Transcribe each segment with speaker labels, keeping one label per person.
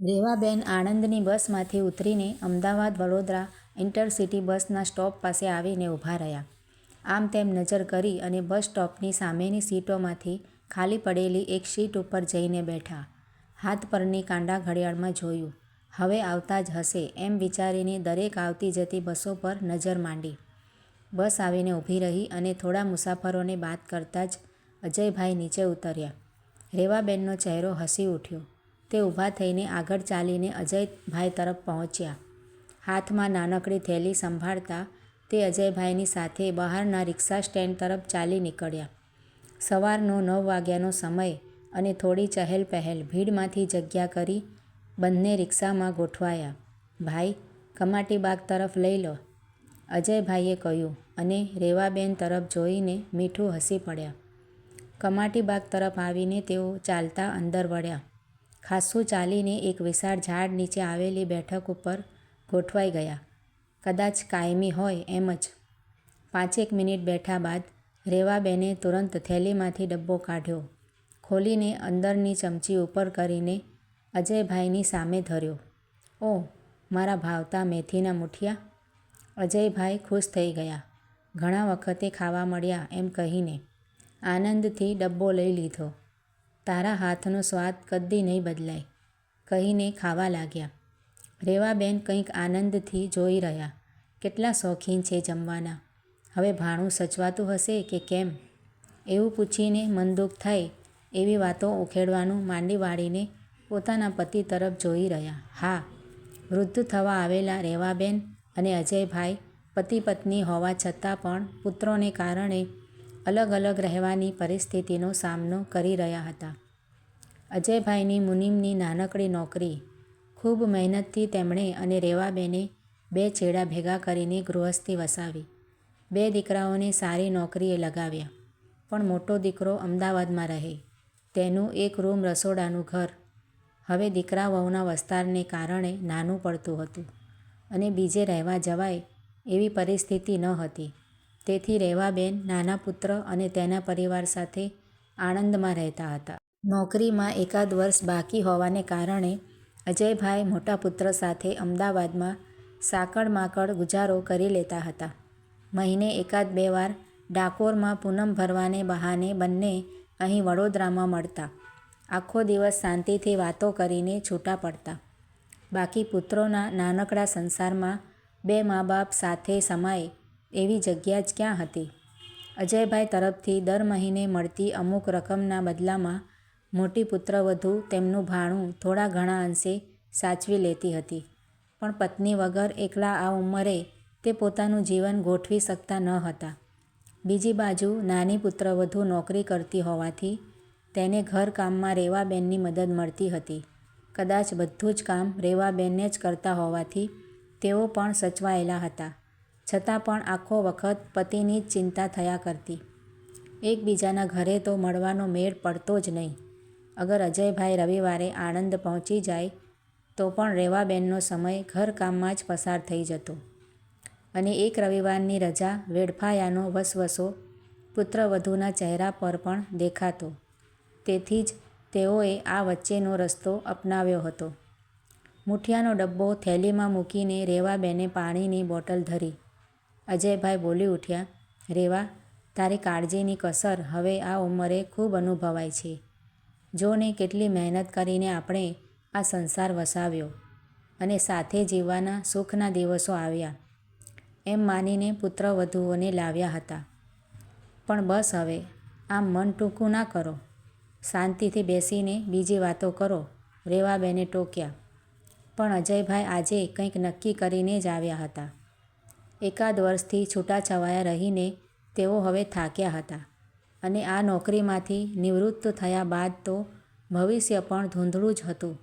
Speaker 1: રેવાબેન આણંદની બસમાંથી ઉતરીને અમદાવાદ વડોદરા ઇન્ટરસિટી બસના સ્ટોપ પાસે આવીને ઊભા રહ્યા. આમ તેમ નજર કરી અને બસ સ્ટોપની સામેની સીટોમાંથી ખાલી પડેલી એક સીટ ઉપર જઈને બેઠા. હાથ પરની કાંડા ઘડિયાળમાં જોયું. હવે આવતા જ હશે એમ વિચારીને દરેક આવતી જતી બસો પર નજર માંડી. બસ આવીને ઊભી રહી અને થોડા મુસાફરોને બાદ કરતાં જ અજયભાઈ નીચે ઉતર્યા. રેવાબેનનો ચહેરો હસી ઉઠ્યો. તે ઊભા થઈને આગળ ચાલીને અજયભાઈ તરફ પહોંચ્યા. હાથમાં નાનકડી થેલી સંભાળતા તે અજયભાઈની સાથે બહારના રિક્ષા સ્ટેન્ડ તરફ ચાલી નીકળ્યા. સવારનો નવ વાગ્યાનો સમય અને થોડી ચહેલ પહેલ ભીડમાંથી જગ્યા કરી બંને રિક્ષામાં ગોઠવાયા. ભાઈ, કમાટીબાગ તરફ લઈ લો, અજયભાઈએ કહ્યું અને રેવાબેન તરફ જોઈને મીઠું હસી પડ્યા. કમાટીબાગ તરફ આવીને તેઓ ચાલતા અંદર વળ્યા. ખાસ્સું ચાલીને એક વિશાળ ઝાડ નીચે આવેલી બેઠક ઉપર ગોઠવાઈ ગયા. કદાચ કાયમી હોય એમ જ. પાંચેક મિનિટ બેઠા બાદ રેવાબેને તુરંત થેલીમાંથી ડબ્બો કાઢ્યો, ખોલીને અંદરની ચમચી ઉપર કરીને અજયભાઈની સામે ધર્યો. ઓહ, મારા ભાવતા મેથીના મુઠિયા અજયભાઈ ખુશ થઈ ગયા. ઘણા વખતે ખાવા મળ્યા એમ કહીને આનંદથી ડબ્બો લઈ લીધો. તારા હાથનો સ્વાદ કદી નહીં બદલાય, કહીને ખાવા લાગ્યા. રેવાબેન કંઈક આનંદથી જોઈ રહ્યા. કેટલા શોખીન છે જમવાના! હવે ભાણું સચવાતું હશે કે કેમ? એવું પૂછીને મનદુઃખ થાય એવી વાતો ઉખેડવાનું માંડી વાળીને પોતાના પતિ તરફ જોઈ રહ્યા. હા, વૃદ્ધ થવા આવેલા રેવાબેન અને અજયભાઈ પતિ-પત્ની હોવા છતાં પણ પુત્રોને કારણે અલગ અલગ રહેવાની પરિસ્થિતિનો સામનો કરી રહ્યા હતા. અજયભાઈની મુનિમની નાનકડી નોકરી. ખૂબ મહેનતથી તેમણે અને રેવાબેને બે છેડા ભેગા કરીને ગૃહસ્થી વસાવી. બે દીકરાઓને સારી નોકરીએ લગાવ્યા. પણ મોટો દીકરો અમદાવાદમાં રહે, તેનું એક રૂમ રસોડાનું ઘર હવે દીકરા-વહુના વસ્તારને કારણે નાનું પડતું હતું અને બીજે રહેવા જવાય એવી પરિસ્થિતિ નહોતી. તેથી રેવાબેન, નાના પુત્ર અને તેના પરિવાર સાથે આણંદમાં રહેતા હતા. નોકરીમાં એકાદ વર્ષ બાકી હોવાને કારણે અજયભાઈ મોટા પુત્ર સાથે અમદાવાદમાં સાંકડ-માંકડ ગુજારો કરી લેતા હતા. મહિને એકાદ બે વાર ડાકોરમાં પૂનમ ભરવાને બહાને બંને અહીં વડોદરામાં મળતા. આખો દિવસ શાંતિથી વાતો કરીને છૂટા પડતા. બાકી પુત્રોના નાનકડા સંસારમાં બે મા-બાપ સાથે સમાય એવી જગ્યા જ ક્યાં હતી? અજયભાઈ તરફથી દર મહિને મળતી અમુક રકમના બદલામાં મોટી પુત્રવધુ તેમનું ભાણું થોડા ઘણા અંશે સાચવી લેતી હતી. પણ પત્ની વગર એકલા આ ઉંમરે તે પોતાનું જીવન ગોઠવી શકતા ન હતા. બીજી બાજુ નાની પુત્રવધુ નોકરી કરતી હોવાથી તેને ઘરકામમાં રેવાબેનની મદદ મળતી હતી. કદાચ બધું જ કામ રેવાબેનને જ કરતા હોવાથી તેઓ પણ સચવાયેલા હતા. છતાં પણ આખો વખત પતિની જ ચિંતા થયા કરતી. એકબીજાના ઘરે તો મળવાનો મેળ પડતો જ નહીં. અગર અજયભાઈ રવિવારે આણંદ પહોંચી જાય, તો પણ રેવાબેનનો સમય ઘરકામમાં જ પસાર થઈ જતો અને એક રવિવારની રજા વેડફાયાનો વસવસો પુત્રવધુના ચહેરા પર પણ દેખાતો. તેથી જ તેઓએ આ વચ્ચેનો રસ્તો અપનાવ્યો હતો. મુઠિયાનો ડબ્બો થેલીમાં મૂકીને રેવાબેને પાણીની બોટલ ધરી. અજયભાઈ બોલી ઉઠ્યા, રેવા, તારી કાળજીની કસર હવે આ ઉંમરે ખૂબ અનુભવાય છે. જો ને કેટલી મહેનત કરીને આપણે આ સંસાર વસાવ્યો અને સાથે જીવવાના સુખના દિવસો આવ્યા એમ માનીને પુત્રવધુઓને લાવ્યા હતા. પણ બસ હવે, આમ મન ટૂંકું ના કરો. શાંતિથી બેસીને બીજી વાતો કરો, રેવાબેને ટોક્યા. પણ અજયભાઈ આજે કંઈક નક્કી કરીને જ આવ્યા હતા. એકાદ વર્ષથી છૂટાછવાયા રહીને તેઓ હવે થાક્યા હતા અને આ નોકરીમાંથી નિવૃત્ત થયા બાદ તો ભવિષ્ય પણ ધૂંધળું જ હતું.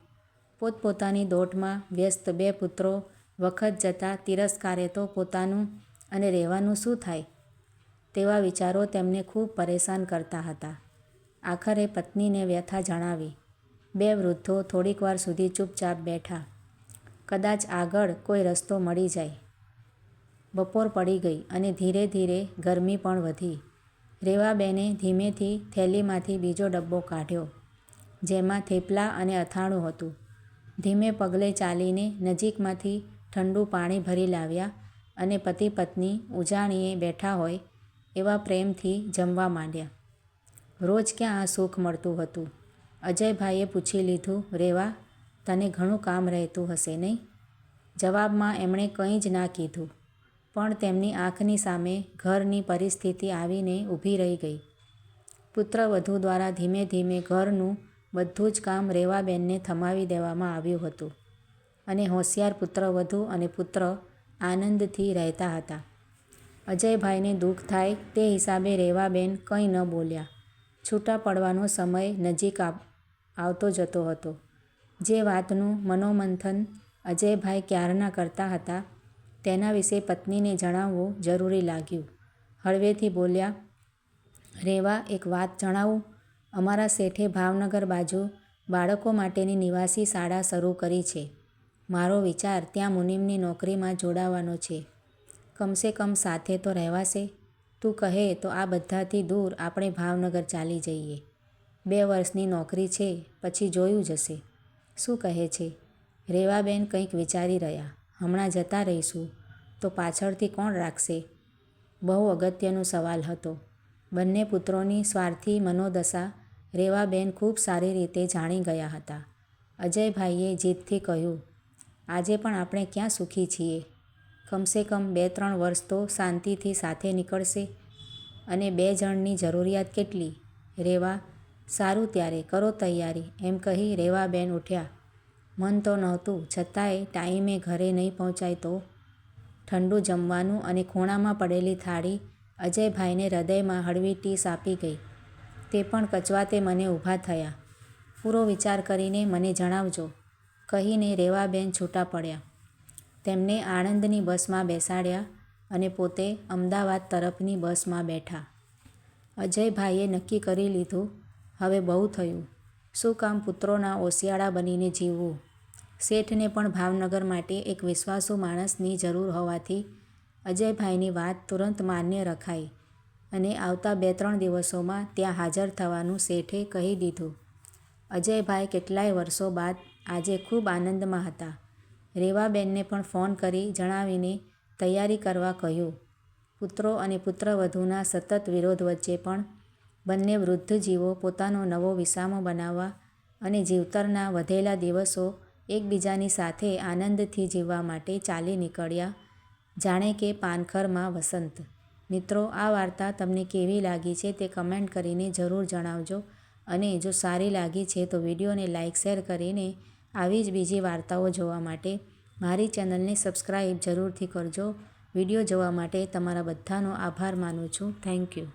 Speaker 1: પોતપોતાની દોટમાં વ્યસ્ત બે પુત્રો વખત જતાં તિરસ્કારે તો પોતાનું અને રહેવાનું શું થાય? તેવા વિચારો તેમને ખૂબ પરેશાન કરતા હતા. આખરે પત્નીને વ્યથા જણાવી. બે વૃદ્ધો થોડીક વાર સુધી ચૂપચાપ બેઠા. કદાચ આગળ કોઈ રસ્તો મળી જાય. બપોર પડી ગઈ અને ધીરે ધીરે ગરમી પણ વધી. રેવાબેને ધીમેથી થેલીમાંથી બીજો ડબ્બો કાઢ્યો, જેમાં થેપલા અને અથાણું હતું. ધીમે પગલે ચાલીને નજીકમાંથી ઠંડુ પાણી ભરી લાવ્યા અને પતિ પત્ની ઉજાણીએ બેઠા હોય એવા પ્રેમથી જમવા માંડ્યા. રોજ ક્યાં આ સુખ મળતું હતું? અજયભાઈએ પૂછી લીધું રેવા, તને ઘણું કામ રહેતું હશે નહીં? જવાબમાં એમણે કંઈ જ ના કીધું. પણ તેમની આંખની સામે ઘરની પરિસ્થિતિ આવીને ઊભી રહી ગઈ. પુત્રવધૂ દ્વારા ધીમે ધીમે ઘરનું બધું જ કામ રેવાબેનને થમાવી દેવામાં આવ્યું હતું અને હોશિયાર પુત્રવધૂ અને પુત્ર આનંદથી રહેતા હતા. અજયભાઈને દુઃખ થાય તે હિસાબે રેવાબેન કંઈ ન બોલ્યા. છૂટા પડવાનો સમય નજીક આવતો જતો હતો. જે વાતનું મનોમંથન અજયભાઈ ક્યારના કરતા હતા તેના વિશે પત્નીને જણાવવું જરૂરી લાગ્યું. હળવેથી બોલ્યા, રેવા એક વાત જણાવું? અમારા શેઠે ભાવનગર બાજુ બાળકો માટેની નિવાસી શાળા શરૂ કરી છે. મારો વિચાર ત્યાં મુનિમની નોકરીમાં જોડાવાનો છે. કમસે કમ સાથે તો રહેવાશે. તું કહે તો આ બધાથી દૂર આપણે ભાવનગર ચાલી જઈએ. બે વર્ષની નોકરી છે પછી જોયું જશે. શું કહે છે? રેવાબેન કંઈક વિચારી રહ્યા. હમણાં જતા રહીશું તો પાછળથી કોણ રાખશે? બહુ અગત્યનો સવાલ હતો. બંને પુત્રોની સ્વાર્થી મનોદશા રેવાબેન ખૂબ સારી રીતે જાણી ગયા હતા. અજયભાઈએ જીદથી કહ્યું, આજે પણ આપણે ક્યાં સુખી છીએ? કમસે કમ બે ત્રણ વર્ષ તો શાંતિથી સાથે નીકળશે. અને બે જણની જરૂરિયાત કેટલી? રેવા, સારું ત્યારે કરો તૈયારી એમ કહી રેવાબેન ઊઠ્યા. મન તો નહોતું છતાંય ટાઈમે ઘરે નહીં પહોંચાય તો? ઠંડુ જમવાનું અને ખૂણામાં પડેલી થાળી અજયભાઈને હૃદયમાં હળવી ટીસ આપી ગઈ. તે પણ કચવાતે મને ઊભા થયા. પૂરો વિચાર કરીને મને જણાવજો, કહીને રેવાબેન છૂટા પડ્યા. તેમને આણંદની બસમાં બેસાડ્યા અને પોતે અમદાવાદ તરફની બસમાં બેઠા. અજયભાઈએ નક્કી કરી લીધું, હવે બહુ થયું. શું કામ પુત્રોના ઓશિયાળા બનીને જીવવું? શેઠને પણ ભાવનગર માટે એક વિશ્વાસુ માણસની જરૂર હોવાથી અજયભાઈની વાત તુરંત માન્ય રખાઈ અને આવતા બે ત્રણ દિવસોમાં ત્યાં હાજર થવાનું શેઠે કહી દીધું. અજયભાઈ કેટલાય વર્ષો બાદ આજે ખૂબ આનંદમાં હતા. રેવાબેનને પણ ફોન કરી જણાવીને તૈયારી કરવા કહ્યું. પુત્રો અને પુત્રવધૂના સતત વિરોધ વચ્ચે પણ બંને વૃદ્ધ જીવો પોતાનો નવો વિસામો બનાવવા અને જીવતરના વધેલા દિવસો એકબીજાની સાથે આનંદથી જીવવા માટે ચાલી નીકળ્યા જાણે કે પાનખરમાં વસંત. મિત્રો, આ વાર્તા તમને કેવી લાગી છે તે કમેન્ટ કરીને જરૂર જણાવજો અને જો સારી લાગી છે તો વિડીયોને લાઇક, શેર કરીને આવી જ બીજી વાર્તાઓ જોવા માટે મારી ચેનલને સબસ્ક્રાઈબ જરૂરથી કરજો. વીડિયો જોવા માટે તમારા બધાનો આભાર માનું છું. Thank you